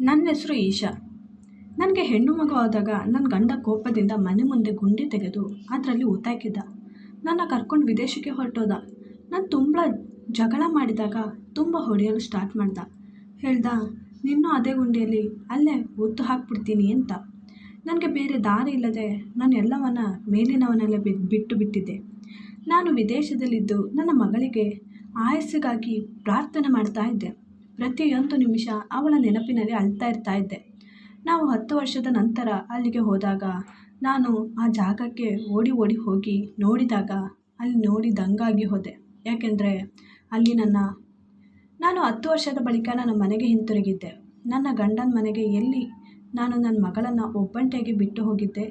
ನನ್ನ ಹೆಸರು ಈಶಾ. ನನಗೆ ಹೆಣ್ಣು ಮಗು ಆದಾಗ ನನ್ನ ಗಂಡ ಕೋಪದಿಂದ ಮನೆ ಮುಂದೆ ಗುಂಡಿ ತೆಗೆದು ಅದರಲ್ಲಿ ಊತಾಕಿದ್ದ ನನ್ನ ಕರ್ಕೊಂಡು ವಿದೇಶಕ್ಕೆ ಹೊರಟೋದ. ನಾನು ತುಂಬ ಜಗಳ ಮಾಡಿದಾಗ ತುಂಬ ಹೊಡೆಯಲು ಸ್ಟಾರ್ಟ್ ಮಾಡ್ದ. ಹೇಳ್ದ, ನಿನ್ನೂ ಅದೇ ಗುಂಡಿಯಲ್ಲಿ ಅಲ್ಲೇ ಒತ್ತು ಹಾಕ್ಬಿಡ್ತೀನಿ ಅಂತ. ನನಗೆ ಬೇರೆ ದಾರಿ ಇಲ್ಲದೆ ನಾನು ಎಲ್ಲವನ್ನ ಮೇಲಿನವನ್ನೆಲ್ಲ ಬಿಟ್ಟು ಬಿಟ್ಟಿದ್ದೆ. ನಾನು ವಿದೇಶದಲ್ಲಿದ್ದು ನನ್ನ ಮಗಳಿಗೆ ಆಯಸ್ಸಿಗಾಗಿ ಪ್ರಾರ್ಥನೆ ಮಾಡ್ತಾ ಇದ್ದೆ. ಪ್ರತಿಯೊಂದು ನಿಮಿಷ ಅವಳ ನೆನಪಿನಲ್ಲಿ ಅಳ್ತಾ ಇರ್ತಾ ಇದ್ದೆ. ನಾವು ಹತ್ತು ವರ್ಷದ ನಂತರ ಅಲ್ಲಿಗೆ ಹೋದಾಗ, ನಾನು ಆ ಜಾಗಕ್ಕೆ ಓಡಿ ಓಡಿ ಹೋಗಿ ನೋಡಿದಾಗ ಅಲ್ಲಿ ನೋಡಿ ದಂಗಾಗಿ ಹೋದೆ. ಯಾಕೆಂದರೆ ಅಲ್ಲಿ ನನ್ನ, ನಾನು ಹತ್ತು ವರ್ಷದ ಬಳಿಕ ನನ್ನ ಮನೆಗೆ ಹಿಂತಿರುಗಿದ್ದೆ. ನನ್ನ ಗಂಡನ ಮನೆಗೆ ಎಲ್ಲಿ ನಾನು ನನ್ನ ಮಗಳನ್ನು ಒಬ್ಬಂಟಿಯಾಗಿ ಬಿಟ್ಟು ಹೋಗಿದ್ದೆ,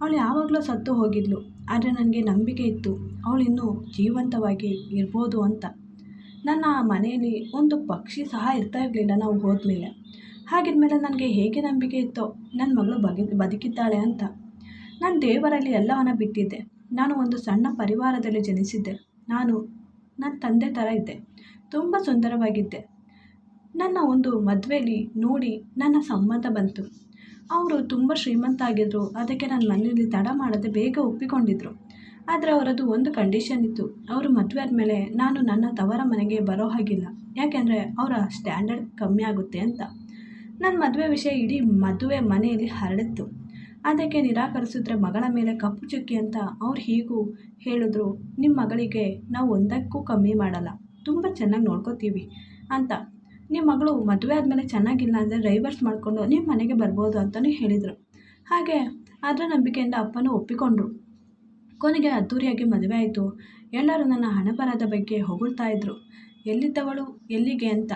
ಅವಳು ಯಾವಾಗಲೂ ಸತ್ತು ಹೋಗಿದ್ಲು. ಆದರೆ ನನಗೆ ನಂಬಿಕೆ ಇತ್ತು. ಅವಳು ಇನ್ನೂ ಜೀವಂತವಾಗಿ ಇರ್ಬೋದು ಅಂತ. ನನ್ನ ಮನೆಯಲ್ಲಿ ಒಂದು ಪಕ್ಷಿ ಸಹ ಇರ್ತಾ ಇರಲಿಲ್ಲ ನಾವು ಹೋದ್ಮೇಲೆ. ಹಾಗಿದ್ಮೇಲೆ ನನಗೆ ಹೇಗೆ ನಂಬಿಕೆ ಇತ್ತೋ ನನ್ನ ಮಗಳು ಬಗೆ, ಬದುಕಿದ್ದಾಳೆ ಅಂತ. ನಾನು ದೇವರಲ್ಲಿ ಎಲ್ಲವನ್ನ ಬಿಟ್ಟಿದ್ದೆ. ನಾನು ಒಂದು ಸಣ್ಣ ಪರಿವಾರದಲ್ಲಿ ಜನಿಸಿದ್ದೆ. ನಾನು ನನ್ನ ತಂದೆ ಥರ ಇದ್ದೆ. ತುಂಬ ಸುಂದರವಾಗಿದ್ದೆ. ನನ್ನ ಒಂದು ಮದುವೆಯಲ್ಲಿ ನೋಡಿ ನನ್ನ ಸಂಬಂಧ ಬಂತು. ಅವರು ತುಂಬ ಶ್ರೀಮಂತ ಆಗಿದ್ದರು ಅದಕ್ಕೆ ನನ್ನ ಮನೆಯಲ್ಲಿ ತಡ ಮಾಡದೆ ಬೇಗ ಒಪ್ಪಿಕೊಂಡಿದ್ರು. ಆದರೆ ಅವರದ್ದು ಒಂದು ಕಂಡೀಷನ್ ಇತ್ತು. ಅವರು ಮದುವೆ ಆದಮೇಲೆ ನಾನು ನನ್ನ ತವರ ಮನೆಗೆ ಬರೋ ಹಾಗಿಲ್ಲ. ಯಾಕೆಂದರೆ ಅವರ ಸ್ಟ್ಯಾಂಡರ್ಡ್ ಕಮ್ಮಿ ಆಗುತ್ತೆ ಅಂತ. ನನ್ನ ಮದುವೆ ವಿಷಯ ಇಡೀ ಮದುವೆ ಮನೆಯಲ್ಲಿ ಹರಡಿತ್ತು. ಅದಕ್ಕೆ ನಿರಾಕರಿಸಿದ್ರೆ ಮಗಳ ಮೇಲೆ ಕಪ್ಪು ಚುಕ್ಕಿ ಅಂತ ಅವ್ರು ಹೀಗೂ ಹೇಳಿದ್ರು ನಿಮ್ಮ ಮಗಳಿಗೆ ನಾವು ಒಂದಕ್ಕೂ ಕಮ್ಮಿ ಮಾಡಲ್ಲ. ತುಂಬ ಚೆನ್ನಾಗಿ ನೋಡ್ಕೋತೀವಿ ಅಂತ. ನಿಮ್ಮ ಮಗಳು ಮದುವೆ ಆದಮೇಲೆ ಚೆನ್ನಾಗಿಲ್ಲ ಅಂದರೆ ಡೈವರ್ಸ್ ಮಾಡಿಕೊಂಡು ನಿಮ್ಮ ಮನೆಗೆ ಬರ್ಬೋದು ಅಂತಲೂ ಹೇಳಿದರು. ಹಾಗೆ ಅದರ ನಂಬಿಕೆಯಿಂದ ಅಪ್ಪನೂ ಒಪ್ಪಿಕೊಂಡ್ರು. ಕೊನೆಗೆ ಅದ್ದೂರಿಯಾಗಿ ಮದುವೆ ಆಯಿತು. ಎಲ್ಲರೂ ನನ್ನ ಹಣಬರದ ಬಗ್ಗೆ ಹೊಗಳ್ತಾ ಇದ್ರು. ಎಲ್ಲಿದ್ದವಳು? ಎಲ್ಲಿಗೆ ಅಂತ?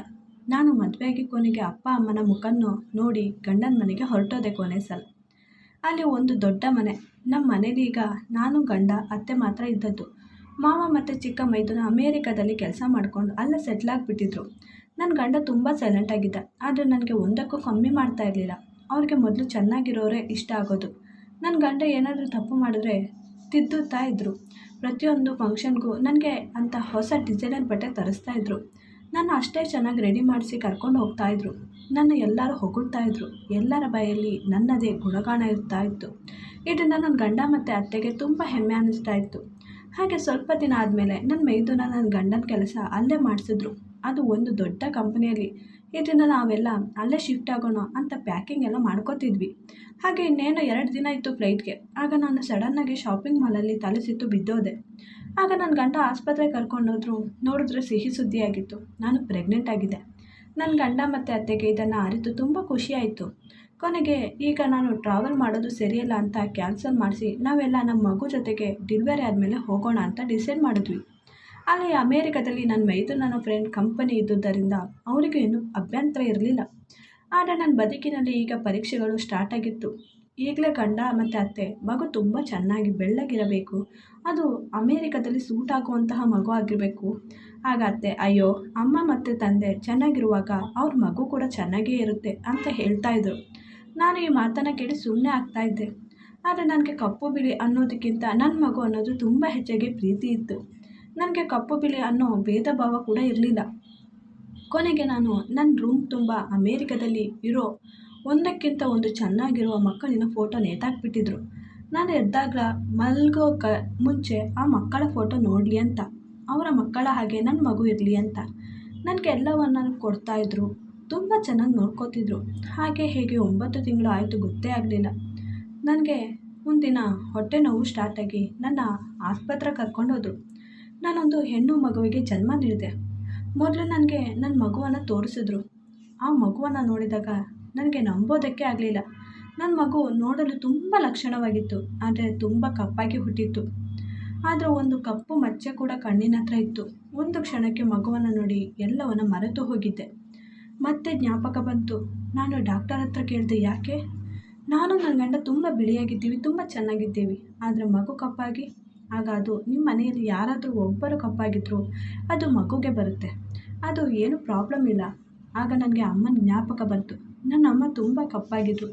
ನಾನು ಮದುವೆಯಾಗಿ ಕೊನೆಗೆ ಅಪ್ಪ, ಅಮ್ಮನ ಮುಖನ್ನು ನೋಡಿ ಗಂಡನ ಮನೆಗೆ ಹೊರಟೋದೆ ಕೊನೆ ಸಲ. ಅಲ್ಲಿ ಒಂದು ದೊಡ್ಡ ಮನೆ. ನಮ್ಮ ಮನೇಲಿ ಈಗ ನಾನು ಗಂಡ, ಅತ್ತೆ ಮಾತ್ರ ಇದ್ದದ್ದು. ಮಾವ ಮತ್ತು ಚಿಕ್ಕ ಮೈದುನ ಅಮೇರಿಕಾದಲ್ಲಿ ಕೆಲಸ ಮಾಡಿಕೊಂಡು ಅಲ್ಲೇ ಸೆಟ್ಲ್ ಆಗಿಬಿಟ್ಟಿದ್ರು. ನನ್ನ ಗಂಡ ತುಂಬ ಸೈಲೆಂಟ್ ಆಗಿದ್ದ. ಆದರೆ ನನಗೆ ಒಂದಕ್ಕೂ ಕಮ್ಮಿ ಮಾಡ್ತಾ ಇರಲಿಲ್ಲ. ಅವ್ರಿಗೆ ಮೊದಲು ಚೆನ್ನಾಗಿರೋರೇ ಇಷ್ಟ ಆಗೋದು. ನನ್ನ ಗಂಡ ಏನಾದರೂ ತಪ್ಪು ಮಾಡಿದ್ರೆ ತಿದ್ದುತ್ತಾ ಇದ್ದರು ಪ್ರತಿಯೊಂದು ಫಂಕ್ಷನ್ಗೂ ನನಗೆ ಅಂತ ಹೊಸ ಡಿಸೈನರ್ ಬಟ್ಟೆ ತರಿಸ್ತಾ ಇದ್ದರು ನನ್ನ ಅಷ್ಟೇ ಚೆನ್ನಾಗಿ ರೆಡಿ ಮಾಡಿಸಿ ಕರ್ಕೊಂಡು ಹೋಗ್ತಾ ಇದ್ದರು ನನ್ನ ಎಲ್ಲರೂ ಹೊಗಳ್ತಾ ಇದ್ದರು ಎಲ್ಲರ ಬಾಯಲ್ಲಿ ನನ್ನದೇ ಗುಣಗಾನ ಇರ್ತಾ ಇತ್ತು. ಇದನ್ನು ನನ್ನ ಗಂಡ ಮತ್ತು ಅತ್ತೆಗೆ ತುಂಬ ಹೆಮ್ಮೆ ಅನ್ನಿಸ್ತಾ ಇತ್ತು. ಹಾಗೆ ಸ್ವಲ್ಪ ದಿನ ಆದಮೇಲೆ ನನ್ನ ಮೈದುನ ನನ್ನ ಗಂಡನ ಕೆಲಸ ಅಲ್ಲೇ ಮಾಡಿಸಿದ್ರು. ಅದು ಒಂದು ದೊಡ್ಡ ಕಂಪ್ನಿಯಲ್ಲಿ. ಇದರಿಂದ ನಾವೆಲ್ಲ ಅಲ್ಲೇ ಶಿಫ್ಟ್ ಆಗೋಣ ಅಂತ ಪ್ಯಾಕಿಂಗ್ ಎಲ್ಲ ಮಾಡ್ಕೋತಿದ್ವಿ. ಹಾಗೆ ಇನ್ನೇನು ಎರಡು ದಿನ ಇತ್ತು ಫ್ಲೈಟ್ಗೆ ಆಗ ನಾನು ಸಡನ್ನಾಗಿ ಶಾಪಿಂಗ್ ಮಾಲಲ್ಲಿ ತಲೆಸಿತ್ತು ಬಿದ್ದೋದೆ. ಆಗ ನನ್ನ ಗಂಡ ಆಸ್ಪತ್ರೆಗೆ ಕರ್ಕೊಂಡೋದ್ರು ನೋಡಿದ್ರೆ ಸಿಹಿ ಸುದ್ದಿಯಾಗಿತ್ತು ನಾನು ಪ್ರೆಗ್ನೆಂಟ್ ಆಗಿದ್ದೆ. ನನ್ನ ಗಂಡ ಮತ್ತು ಅತ್ತೆಗೆ ಇದನ್ನು ಅರಿತು ತುಂಬ ಖುಷಿಯಾಯಿತು ಕೊನೆಗೆ, ಈಗ ನಾನು ಟ್ರಾವೆಲ್ ಮಾಡೋದು ಸರಿಯಲ್ಲ ಅಂತ ಕ್ಯಾನ್ಸಲ್ ಮಾಡಿಸಿ, ನಾವೆಲ್ಲ ನಮ್ಮ ಮಗು ಜೊತೆಗೆ ಡಿಲ್ವರಿ ಆದಮೇಲೆ ಹೋಗೋಣ ಅಂತ ಡಿಸೈಡ್ ಮಾಡಿದ್ವಿ. ಅಲ್ಲಿ ಅಮೇರಿಕಾದಲ್ಲಿ ನನ್ನ ಮೈದು ನನ್ನ ಫ್ರೆಂಡ್ ಕಂಪನಿ ಇದ್ದುದರಿಂದ ಅವರಿಗೂ ಏನು ಅಭ್ಯಂತರ ಇರಲಿಲ್ಲ. ಆದರೆ ನನ್ನ ಬದುಕಿನಲ್ಲಿ ಈಗ ಪರೀಕ್ಷೆಗಳು ಸ್ಟಾರ್ಟ್ ಆಗಿತ್ತು. ಈಗಲೇ ಗಂಡ ಮತ್ತು ಅತ್ತೆ, ಮಗು ತುಂಬ ಚೆನ್ನಾಗಿ ಬೆಳ್ಳಗಿರಬೇಕು. ಅದು ಅಮೇರಿಕಾದಲ್ಲಿ ಸೂಟ್ ಆಗುವಂತಹ ಮಗು ಆಗಿರಬೇಕು. ಆಗ ಅತ್ತೆ, ಅಯ್ಯೋ, ಅಮ್ಮ ಮತ್ತು ತಂದೆ ಚೆನ್ನಾಗಿರುವಾಗ ಅವ್ರ ಮಗು ಕೂಡ ಚೆನ್ನಾಗೇ ಇರುತ್ತೆ ಅಂತ ಹೇಳ್ತಾ ಇದ್ರು. ನಾನು ಈ ಮಾತನ್ನು ಕೇಳಿ ಸುಮ್ಮನೆ ಆಗ್ತಾ ಇದ್ದೆ. ಆದರೆ ನನಗೆ ಕಪ್ಪು ಬಿಳಿ ಅನ್ನೋದಕ್ಕಿಂತ ನನ್ನ ಮಗು ಅನ್ನೋದು ತುಂಬ ಹೆಚ್ಚಾಗಿ ಪ್ರೀತಿ ಇತ್ತು. ನನಗೆ ಕಪ್ಪು ಬಿಳಿ ಅನ್ನೋ ಭೇದ ಭಾವ ಕೂಡ ಇರಲಿಲ್ಲ. ಕೊನೆಗೆ ನಾನು ನನ್ನ ರೂಮ್ ತುಂಬ ಅಮೇರಿಕದಲ್ಲಿ ಇರೋ ಒಂದಕ್ಕಿಂತ ಒಂದು ಚೆನ್ನಾಗಿರುವ ಮಕ್ಕಳಿನ ಫೋಟೋ ನೇತಾಕ್ಬಿಟ್ಟಿದ್ರು. ನಾನು ಎದ್ದಾಗ ಮಲ್ಗೋ ಕ ಮುಂಚೆ ಆ ಮಕ್ಕಳ ಫೋಟೋ ನೋಡಲಿ ಅಂತ, ಅವರ ಮಕ್ಕಳ ಹಾಗೆ ನನ್ನ ಮಗು ಇರಲಿ ಅಂತ. ನನಗೆ ಎಲ್ಲವನ್ನು ಕೊಡ್ತಾಯಿದ್ರು ತುಂಬ ಚೆನ್ನಾಗಿ ನೋಡ್ಕೋತಿದ್ರು. ಹಾಗೆ ಹೇಗೆ ಒಂಬತ್ತು ತಿಂಗಳು ಆಯಿತು ಗೊತ್ತೇ ಆಗಲಿಲ್ಲ. ನನಗೆ ಒಂದಿನ ಹೊಟ್ಟೆ ನೋವು ಸ್ಟಾರ್ಟಾಗಿ ನನ್ನ ಆಸ್ಪತ್ರೆ ಕರ್ಕೊಂಡೋದ್ರು. ನಾನೊಂದು ಹೆಣ್ಣು ಮಗುವಿಗೆ ಜನ್ಮ ನೀಡಿದೆ. ಮೊದಲು ನನಗೆ ನನ್ನ ಮಗುವನ್ನು ತೋರಿಸಿದ್ರು. ಆ ಮಗುವನ್ನು ನೋಡಿದಾಗ ನನಗೆ ನಂಬೋದಕ್ಕೆ ಆಗಲಿಲ್ಲ. ನನ್ನ ಮಗು ನೋಡಲು ತುಂಬ ಲಕ್ಷಣವಾಗಿತ್ತು, ಆದರೆ ತುಂಬ ಕಪ್ಪಾಗಿ ಹುಟ್ಟಿತ್ತು. ಆದರೆ ಒಂದು ಕಪ್ಪು ಮಚ್ಚೆ ಕೂಡ ಕಣ್ಣಿನ ಹತ್ರ ಇತ್ತು. ಒಂದು ಕ್ಷಣಕ್ಕೆ ಮಗುವನ್ನು ನೋಡಿ ಎಲ್ಲವನ್ನು ಮರೆತು ಹೋಗಿದ್ದೆ. ಮತ್ತೆ ಜ್ಞಾಪಕ ಬಂತು. ನಾನು ಡಾಕ್ಟರ್ ಹತ್ರ ಕೇಳಿದೆ, ಯಾಕೆ? ನಾನು ನನ್ನ ಗಂಡ ತುಂಬ ಬಿಳಿಯಾಗಿದ್ದೀವಿ, ತುಂಬ ಚೆನ್ನಾಗಿದ್ದೀವಿ. ಆದರೆ ಮಗು ಕಪ್ಪಾಗಿ. ಆಗ ಅದು ನಿಮ್ಮ ಮನೆಯಲ್ಲಿ ಯಾರಾದರೂ ಒಬ್ಬರು ಕಪ್ಪಾಗಿದ್ದರು ಅದು ಮಗುಗೆ ಬರುತ್ತೆ. ಅದು ಏನು ಪ್ರಾಬ್ಲಮ್ ಇಲ್ಲ. ಆಗ ನನಗೆ ಅಮ್ಮನ ಜ್ಞಾಪಕ ಬಂತು. ನನ್ನ ಅಮ್ಮ ತುಂಬ ಕಪ್ಪಾಗಿದ್ದರು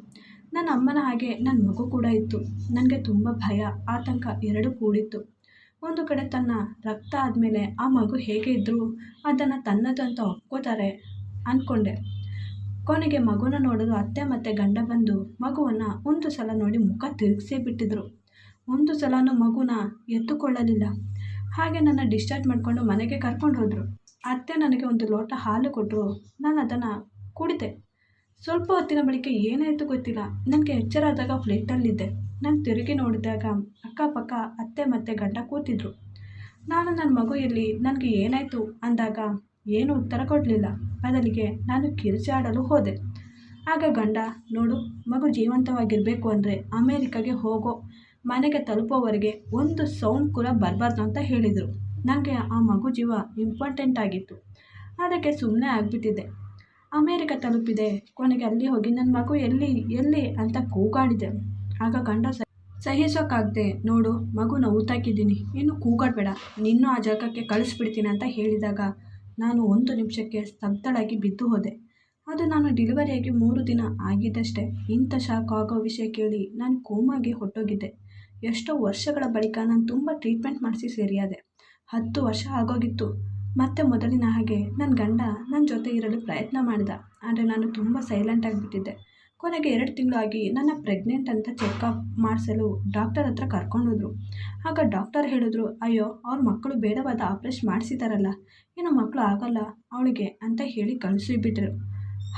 ನನ್ನ ಅಮ್ಮನ ಹಾಗೆ ನನ್ನ ಮಗು ಕೂಡ ಇತ್ತು. ನನಗೆ ತುಂಬ ಭಯ, ಆತಂಕ ಎರಡೂ ಕೂಡಿತ್ತು. ಒಂದು ಕಡೆ ತನ್ನ ರಕ್ತ ಆದಮೇಲೆ ಆ ಮಗು ಹೇಗೆ ಇದ್ದರೂ ಅದನ್ನು ತನ್ನದಂತ ಒಪ್ಕೋತಾರೆ. ಅಂದ್ಕೊಂಡೆ ಕೊನೆಗೆ ಮಗುನ ನೋಡಲು ಅತ್ತೆ ಮತ್ತು ಗಂಡ ಬಂದು ಮಗುವನ್ನು ಒಂದು ಸಲ ನೋಡಿ ಮುಖ ತಿರುಗಿಸೇ ಬಿಟ್ಟಿದ್ರು. ಒಂದು ಸಲನೂ ಮಗುನ ಎತ್ತುಕೊಳ್ಳಲಿಲ್ಲ. ಹಾಗೆ ನನ್ನ ಡಿಸ್ಚಾರ್ಜ್ ಮಾಡಿಕೊಂಡು ಮನೆಗೆ ಕರ್ಕೊಂಡು ಹೋದರು. ಅತ್ತೆ ನನಗೆ ಒಂದು ಲೋಟ ಹಾಲು ಕೊಟ್ಟರು ನಾನು ಅದನ್ನು ಕುಡಿದೆ. ಸ್ವಲ್ಪ ಹೊತ್ತಿನ ಬಳಿಕ ಏನಾಯಿತು ಗೊತ್ತಿಲ್ಲ. ನನಗೆ ಎಚ್ಚರ ಆದಾಗ ಫ್ಲೈಟಲ್ಲಿದ್ದೆ ನಾನು ತಿರುಗಿ ನೋಡಿದಾಗ ಅಕ್ಕಪಕ್ಕ ಅತ್ತೆ ಮತ್ತು ಗಂಡ ಕೂತಿದ್ರು. ನಾನು ನನ್ನ ಮಗು ಎಲ್ಲಿ ನನಗೆ ಏನಾಯಿತು ಅಂದಾಗ ಏನೂ ಉತ್ತರ ಕೊಡಲಿಲ್ಲ. ಬದಲಿಗೆ ನಾನು ಕಿರುಚಾಡಲು ಹೋದೆ. ಆಗ ಗಂಡ, ನೋಡು, ಮಗು ಜೀವಂತವಾಗಿರಬೇಕು ಅಂದರೆ ಅಮೇರಿಕಾಗೆ ಹೋಗೋ, ಮನೆಗೆ ತಲುಪೋವರೆಗೆ ಒಂದು ಸೌಂಡ್ ಕೂಡ ಬರಬಾರ್ದು ಅಂತ ಹೇಳಿದರು. ನನಗೆ ಆ ಮಗು ಜೀವ ಇಂಪಾರ್ಟೆಂಟ್ ಆಗಿತ್ತು. ಅದಕ್ಕೆ ಸುಮ್ಮನೆ ಆಗಿಬಿಟ್ಟಿದ್ದೆ. ಅಮೇರಿಕ ತಲುಪಿದೆ, ಕೊನೆಗೆ ಅಲ್ಲಿ ಹೋಗಿ ನನ್ನ ಮಗು ಎಲ್ಲಿ ಎಲ್ಲಿ ಅಂತ ಕೂಗಾಡಿದೆ. ಆಗ ಗಂಡ ಸಹ ಸಹಿಸೋಕ್ಕಾಗದೆ ನೋಡು, ಮಗು ಮಗುನ ಊತಾಕಿದ್ದೀನಿ ಇನ್ನು ಕೂಗಾಡಬೇಡ, ನಿನ್ನೂ ಆ ಜಾಗಕ್ಕೆ ಕಳಿಸ್ಬಿಡ್ತೀನಿ ಅಂತ ಹೇಳಿದಾಗ ನಾನು ಒಂದು ನಿಮಿಷಕ್ಕೆ ಸ್ತಬ್ಧಳಾಗಿ ಬಿದ್ದು ಹೋದೆ. ಅದು ನಾನು ಡಿಲಿವರಿಯಾಗಿ ಮೂರು ದಿನ ಆಗಿದ್ದಷ್ಟೇ. ಇಂಥ ಶಾಕ್ ಆಗೋ ವಿಷಯ ಕೇಳಿ ನಾನು ಕೋಮಾಗೆ ಹೊಟ್ಟೋಗಿದ್ದೆ ಎಷ್ಟೋ ವರ್ಷಗಳ ಬಳಿಕ ನಾನು ತುಂಬ ಟ್ರೀಟ್ಮೆಂಟ್ ಮಾಡಿಸಿ ಸೇರಿಯಾದೆ. ಹತ್ತು ವರ್ಷ ಆಗೋಗಿತ್ತು. ಮತ್ತೆ ಮೊದಲಿನ ಹಾಗೆ ನನ್ನ ಗಂಡ ನನ್ನ ಜೊತೆ ಇರಲು ಪ್ರಯತ್ನ ಮಾಡಿದ. ಆದರೆ ನಾನು ತುಂಬ ಸೈಲೆಂಟ್ ಆಗಿಬಿಟ್ಟಿದ್ದೆ. ಕೊನೆಗೆ ಎರಡು ತಿಂಗಳಾಗಿ ನನ್ನ ಪ್ರೆಗ್ನೆಂಟ್ ಅಂತ ಚೆಕಪ್ ಮಾಡಿಸಲು ಡಾಕ್ಟರ್ ಹತ್ರ ಕರ್ಕೊಂಡೋದ್ರು. ಆಗ ಡಾಕ್ಟರ್ ಹೇಳಿದ್ರು, ಅಯ್ಯೋ, ಅವ್ರ ಮಕ್ಕಳು ಬೇಡವಾದ ಆಪ್ರೇಷನ್ ಮಾಡಿಸಿದಾರಲ್ಲ, ಏನು ಮಕ್ಕಳು ಆಗಲ್ಲ, ಅವಳಿಗೆ ಅಂತ ಹೇಳಿ ಕಳಿಸಿಬಿಟ್ರು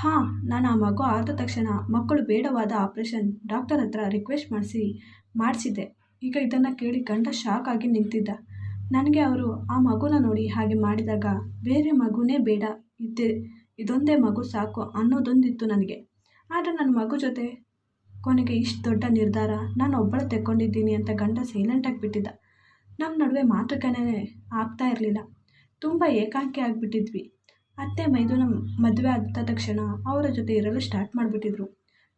ಹಾಂ, ನಾನು ಆ ಮಗು ಆದ ತಕ್ಷಣ ಮಕ್ಕಳು ಬೇಡವಾದ ಆಪ್ರೇಷನ್ ಡಾಕ್ಟರ್ ಹತ್ರ ರಿಕ್ವೆಸ್ಟ್ ಮಾಡಿಸಿ, ಮಾಡಿಸಿದ್ದೆ. ಈಗ ಇದನ್ನು ಕೇಳಿ ಗಂಡ ಶಾಕ್ ಆಗಿ ನಿಂತಿದ್ದ. ನನಗೆ ಅವರು ಆ ಮಗುನ ನೋಡಿ ಹಾಗೆ ಮಾಡಿದಾಗ, ಬೇರೆ ಮಗುನೇ ಬೇಡ, ಇದ್ದೆ, ಇದೊಂದೇ ಮಗು ಸಾಕು ಅನ್ನೋದೊಂದಿತ್ತು ನನಗೆ. ಆದರೆ ನನ್ನ ಮಗು ಜೊತೆ ಕೊನೆಗೆ ಇಷ್ಟು ದೊಡ್ಡ ನಿರ್ಧಾರ ನಾನು ಒಬ್ಬಳು ತೆಕ್ಕೊಂಡಿದ್ದೀನಿ ಅಂತ ಗಂಡ ಸೈಲೆಂಟಾಗಿ ಬಿಟ್ಟಿದ್ದ. ನಮ್ಮ ನಡುವೆ ಮಾತುಕನೇ ಆಗ್ತಾ ಇರಲಿಲ್ಲ. ತುಂಬ ಏಕಾಂಕಿ ಆಗಿಬಿಟ್ಟಿದ್ವಿ. ಅತ್ತೆ ಮೈದುನ ಮದುವೆ ಆದ ತಕ್ಷಣ ಅವರ ಜೊತೆ ಇರಲು ಸ್ಟಾರ್ಟ್ ಮಾಡಿಬಿಟ್ಟಿದ್ರು.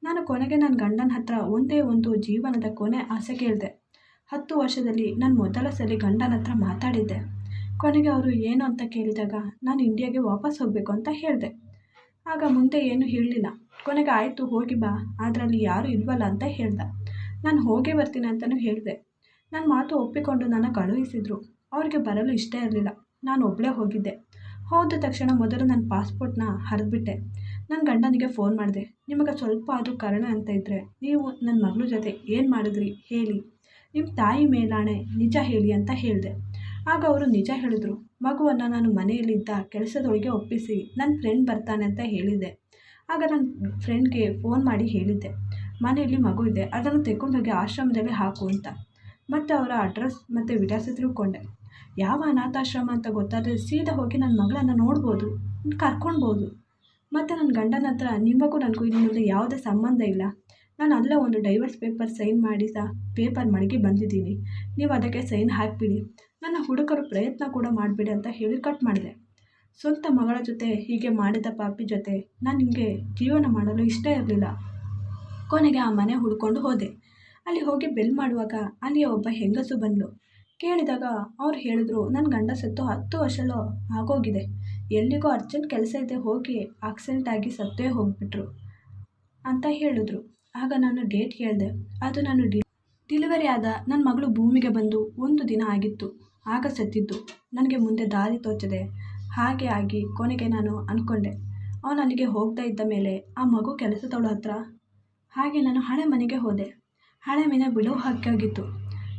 ನಾನು ಕೊನೆಗೆ ನನ್ನ ಗಂಡನ ಹತ್ರ ಒಂದೇ ಒಂದು ಜೀವನದ ಕೊನೆ ಆಸೆ ಕೇಳಿದೆ. ಹತ್ತು ವರ್ಷದಲ್ಲಿ ನಾನು ಮೊದಲ ಸಲ ಗಂಡನ ಹತ್ರ ಮಾತಾಡಿದ್ದೆ. ಕೊನೆಗೆ ಅವರು ಏನು ಅಂತ ಕೇಳಿದಾಗ ನಾನು ಇಂಡಿಯಾಗೆ ವಾಪಸ್ ಹೋಗಬೇಕು ಅಂತ ಹೇಳಿದೆ. ಆಗ ಮುಂದೆ ಏನು ಹೇಳಲಿಲ್ಲ. ಕೊನೆಗೆ ಆಯಿತು, ಹೋಗಿ ಬಾ. ಅದರಲ್ಲಿ ಯಾರೂ ಇಲ್ವಲ್ಲ ಅಂತ ಹೇಳ್ದ. ನಾನು ಹೋಗೇ ಬರ್ತೀನಿ ಅಂತಲೂ ಹೇಳಿದೆ. ನನ್ನ ಮಾತು ಒಪ್ಪಿಕೊಂಡು ನನ್ನ ಕಳುಹಿಸಿದರು. ಅವ್ರಿಗೆ ಬರಲು ಇಷ್ಟ ಇರಲಿಲ್ಲ. ನಾನು ಒಬ್ಬಳೇ ಹೋಗಿದ್ದೆ. ಹೋದ ತಕ್ಷಣ ಮೊದಲು ನನ್ನ ಪಾಸ್ಪೋರ್ಟ್ನ ಹರಿದ್ಬಿಟ್ಟೆ. ನನ್ನ ಗಂಡನಿಗೆ ಫೋನ್ ಮಾಡಿದೆ. ನಿಮಗೆ ಸ್ವಲ್ಪ ಅದು ಕಾರಣ ಅಂತ ಇದ್ದರೆ ನೀವು ನನ್ನ ಮಗಳ ಜೊತೆ ಏನು ಮಾಡಿದ್ರಿ? ಹೇಳಿ. ನಿಮ್ಮ ತಾಯಿ ಮೇಲಾಣೆ, ನಿಜ ಹೇಳಿ ಅಂತ ಹೇಳಿದೆ. ಆಗ ಅವರು ನಿಜ ಹೇಳಿದರು, ಮಗುವನ್ನು ನಾನು ಮನೆಯಲ್ಲಿದ್ದ ಕೆಲಸದೊಳಗೆ ಒಪ್ಪಿಸಿ ನನ್ನ ಫ್ರೆಂಡ್ ಬರ್ತಾನೆ ಅಂತ ಹೇಳಿದೆ ಆಗ ನನ್ನ ಫ್ರೆಂಡ್ಗೆ ಫೋನ್ ಮಾಡಿ ಹೇಳಿದ್ದೆ, ಮನೆಯಲ್ಲಿ ಮಗು ಇದೆ, ಅದನ್ನು ತೆಕ್ಕೊಂಡೋಗಿ ಆಶ್ರಮದಲ್ಲಿ ಹಾಕು ಅಂತ. ಮತ್ತು ಅವರ ಅಡ್ರೆಸ್ ಮತ್ತು ವಿಳಾಸ ತಿಳ್ಕೊಂಡೆ ಯಾವ ಅನಾಥಾಶ್ರಮ ಅಂತ ಗೊತ್ತಾದರೆ ಸೀದಾ ಹೋಗಿ ನನ್ನ ಮಗಳನ್ನು ನೋಡ್ಬೋದು, ಕರ್ಕೊಳ್ಬೋದು. ಮತ್ತು ನನ್ನ ಗಂಡನ ಹತ್ರ ನಿಮಗೂ ನನಗೂ ಮುಂದೆ ಯಾವುದೇ ಸಂಬಂಧ ಇಲ್ಲ. ನಾನು ಅಲ್ಲೇ ಒಂದು ಡೈವರ್ಸ್ ಪೇಪರ್ ಸೈನ್ ಮಾಡಿ ಸಹ ಪೇಪರ್ ಮಡಗಿ ಬಂದಿದ್ದೀನಿ. ನೀವು ಅದಕ್ಕೆ ಸೈನ್ ಹಾಕಿಬಿಡಿ. ನನ್ನ ಹುಡುಗರು ಪ್ರಯತ್ನ ಕೂಡ ಮಾಡಿಬಿಡಿ ಅಂತ ಹೇಳಿ ಕಟ್ ಮಾಡಿದೆ. ಸ್ವಂತ ಮಗಳ ಜೊತೆ ಹೀಗೆ ಮಾಡಿದ ಪಾಪಿ ಜೊತೆ ನಾನು ನಿಮಗೆ ಜೀವನ ಮಾಡಲು ಇಷ್ಟ ಇರಲಿಲ್ಲ. ಕೊನೆಗೆ ಆ ಮನೆ ಹುಡ್ಕೊಂಡು ಹೋದೆ. ಅಲ್ಲಿ ಹೋಗಿ ಬೆಲ್ ಮಾಡುವಾಗ ಅಲ್ಲಿಯ ಒಬ್ಬ ಹೆಂಗಸು ಬಂದಳು ಕೇಳಿದಾಗ ಅವ್ರು ಹೇಳಿದ್ರು ನನ್ನ ಗಂಡ ಸತ್ತು ಹತ್ತು ವರ್ಷಲೋ ಆಗೋಗಿದೆ. ಎಲ್ಲಿಗೋ ಅರ್ಜೆಂಟ್ ಕೆಲಸ ಇದೆ, ಹೋಗಿ ಆಕ್ಸಿಡೆಂಟ್ ಆಗಿ ಸತ್ತೇ ಹೋಗ್ಬಿಟ್ರು ಅಂತ ಹೇಳಿದ್ರು. ಆಗ ನಾನು ಡೇಟ್ ಹೇಳಿದೆ. ಅದು ನಾನು ಡಿ ಡಿಲಿವರಿ ಆದ ನನ್ನ ಮಗಳು ಭೂಮಿಗೆ ಬಂದು ಒಂದು ದಿನ ಆಗಿತ್ತು. ಆಗ ಸತ್ತಿದ್ದು. ನನಗೆ ಮುಂದೆ ದಾರಿ ತೋಚದೆ ಹಾಗೆ ಆಗಿ ಕೊನೆಗೆ ನಾನು ಅಂದ್ಕೊಂಡೆ ಅವನು ಅಲ್ಲಿಗೆ ಹೋಗ್ತಾ ಇದ್ದ ಮೇಲೆ ಆ ಮಗು ಕೆಲಸದವಳ ಹತ್ರ ಹಾಗೆ ನಾನು ಹಳೆ ಮನೆಗೆ ಹೋದೆ. ಹಳೆ ಮನೆ ಬಿಡೋ ಹಾಕಿಯಾಗಿತ್ತು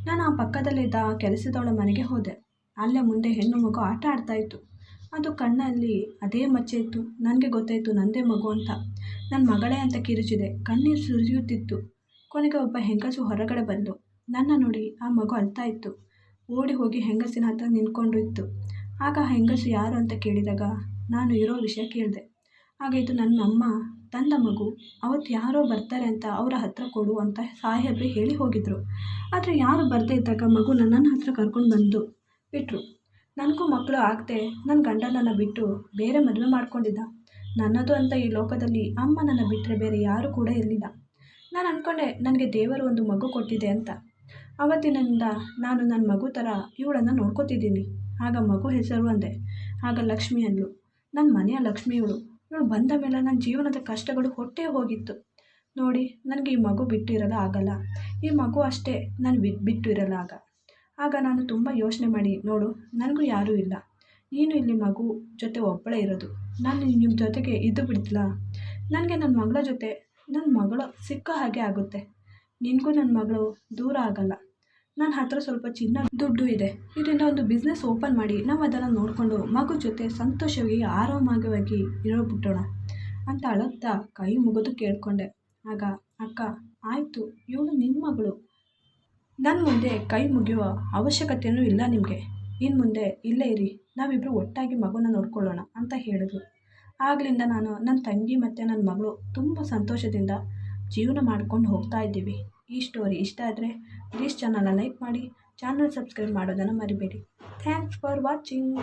ನಾನು ಆ ಪಕ್ಕದಲ್ಲಿದ್ದ ಆ ಕೆಲಸದವಳ ಮನೆಗೆ ಹೋದೆ. ಅಲ್ಲೇ ಮುಂದೆ ಹೆಣ್ಣು ಮಗು ಆಟ ಆಡ್ತಾ ಇತ್ತು. ಅದು ಕಣ್ಣಲ್ಲಿ ಅದೇ ಮಚ್ಚೆ ಇತ್ತು. ನನಗೆ ಗೊತ್ತಾಯಿತು ನಂದೇ ಮಗು ಅಂತ. ನನ್ನ ಮಗಳೇ ಅಂತ ಕಿರುಚಿದೆ. ಕಣ್ಣೀರು ಸುರಿಯುತ್ತಿತ್ತು. ಕೊನೆಗೆ ಒಬ್ಬ ಹೆಂಗಸು ಹೊರಗಡೆ ಬಂದು ನನ್ನ ನೋಡಿ ಆ ಮಗು ಅಳ್ತಾ ಇತ್ತು. ಓಡಿ ಹೋಗಿ ಹೆಂಗಸಿನ ಹತ್ರ ನಿಂತ್ಕೊಂಡು ಇತ್ತು ಆಗ ಹೆಂಗಸು ಯಾರು ಅಂತ ಕೇಳಿದಾಗ, ನಾನು ಇರೋ ವಿಷಯ ಕೇಳಿದೆ. ಆಗ ಇದು ನನ್ನ ಅಮ್ಮ, ತಂದ ಮಗು, ಅವತ್ತು ಯಾರೋ ಬರ್ತಾರೆ ಅಂತ ಅವರ ಹತ್ರ ಕೊಡು ಅಂತ ಸಾಹೇಬ್ರು ಹೇಳಿ ಹೋಗಿದ್ರು. ಆದರೆ ಯಾರು ಬರದೇ ಇದ್ದಾಗ ಮಗು ನನ್ನನ್ನು ಹತ್ರ ಕರ್ಕೊಂಡು ಬಂದು ಬಿಟ್ಟರು ನನಗೂ ಮಕ್ಕಳು ಆಗದೆ ನನ್ನ ಗಂಡನನ್ನು ಬಿಟ್ಟು ಬೇರೆ ಮದುವೆ ಮಾಡ್ಕೊಂಡಿದ್ದ. ನನ್ನದು ಅಂತ ಈ ಲೋಕದಲ್ಲಿ ಅಮ್ಮನನ್ನು ಬಿಟ್ಟರೆ ಬೇರೆ ಯಾರೂ ಕೂಡ ಇರಲಿಲ್ಲ. ನಾನು ಅಂದ್ಕೊಂಡೆ ನನಗೆ ದೇವರು ಒಂದು ಮಗು ಕೊಟ್ಟಿದೆ ಅಂತ. ಅವತ್ತಿನಿಂದ ನಾನು ನನ್ನ ಮಗು ಥರ ಇವಳನ್ನು ನೋಡ್ಕೋತಿದ್ದೀನಿ. ಆಗ ಮಗು ಹೆಸರು ಅಂದೆ. ಆಗ ಲಕ್ಷ್ಮಿ ಅಂದಳು ನನ್ನ ಮನೆಯ ಲಕ್ಷ್ಮಿ ಇವಳು. ಇವಳು ಬಂದ ಮೇಲೆ ನನ್ನ ಜೀವನದ ಕಷ್ಟಗಳು ಹೊಟ್ಟೆ ಹೋಗಿತ್ತು. ನೋಡಿ, ನನಗೆ ಈ ಮಗು ಬಿಟ್ಟಿರಲ್ಲ ಆಗಲ್ಲ. ಈ ಮಗು ಅಷ್ಟೇ ನಾನು ಬಿ ಬಿಟ್ಟು ಇರಲ್ಲ ಆಗ. ಆಗ ನಾನು ತುಂಬ ಯೋಚನೆ ಮಾಡಿ, ನೋಡು, ನನಗೂ ಯಾರೂ ಇಲ್ಲ. ನೀನು ಇಲ್ಲಿ ಮಗು ಜೊತೆ ಒಬ್ಬಳೇ ಇರೋದು. ನಾನು ನಿಮ್ಮ ಜೊತೆಗೆ ಇದ್ದು ಬಿಡ್ತಿಲ್ಲ. ನನಗೆ ನನ್ನ ಮಗಳ ಜೊತೆ ನನ್ನ ಮಗಳು ಸಿಕ್ಕ ಹಾಗೆ ಆಗುತ್ತೆ. ನಿನಗೂ ನನ್ನ ಮಗಳು ದೂರ ಆಗಲ್ಲ. ನನ್ನ ಹತ್ರ ಸ್ವಲ್ಪ ಚಿನ್ನ ದುಡ್ಡು ಇದೆ. ಇದರಿಂದ ಒಂದು ಬಿಸ್ನೆಸ್ ಓಪನ್ ಮಾಡಿ ನಾವು ಅದನ್ನು ನೋಡಿಕೊಂಡು ಮಗು ಜೊತೆ ಸಂತೋಷವಾಗಿ ಆರಾಮಾಗವಾಗಿ ಇರೋಬಿಟ್ಟೋಣ ಅಂತ ಅಳುತ್ತಾ ಕೈ ಮುಗಿದು ಕೇಳಿಕೊಂಡೆ. ಆಗ ಅಕ್ಕ, ಆಯಿತು, ಇವಳು ನಿಮ್ಮ ಮಗಳು. ನನ್ನ ಮುಂದೆ ಕೈ ಮುಗಿಯುವ ಅವಶ್ಯಕತೆಯೂ ಇಲ್ಲ ನಿಮಗೆ. ಇನ್ನು ಮುಂದೆ ಇಲ್ಲೇ ಇರಿ. ನಾವಿಬ್ಬರು ಒಟ್ಟಾಗಿ ಮಗುನ ನೋಡ್ಕೊಳ್ಳೋಣ ಅಂತ ಹೇಳಿದ್ರು ಆಗಲಿಂದ ನಾನು ನನ್ನ ತಂಗಿ ಮತ್ತು ನನ್ನ ಮಗಳು ತುಂಬ ಸಂತೋಷದಿಂದ ಜೀವನ ಮಾಡ್ಕೊಂಡು ಹೋಗ್ತಾ ಇದ್ದೀವಿ. ಈ ಸ್ಟೋರಿ ಇಷ್ಟ ಆದರೆ ಪ್ಲೀಸ್ ಚಾನಲ್ನ ಲೈಕ್ ಮಾಡಿ ಚಾನಲ್ ಸಬ್ಸ್ಕ್ರೈಬ್ ಮಾಡೋದನ್ನು ಮರಿಬೇಡಿ. Thanks for watching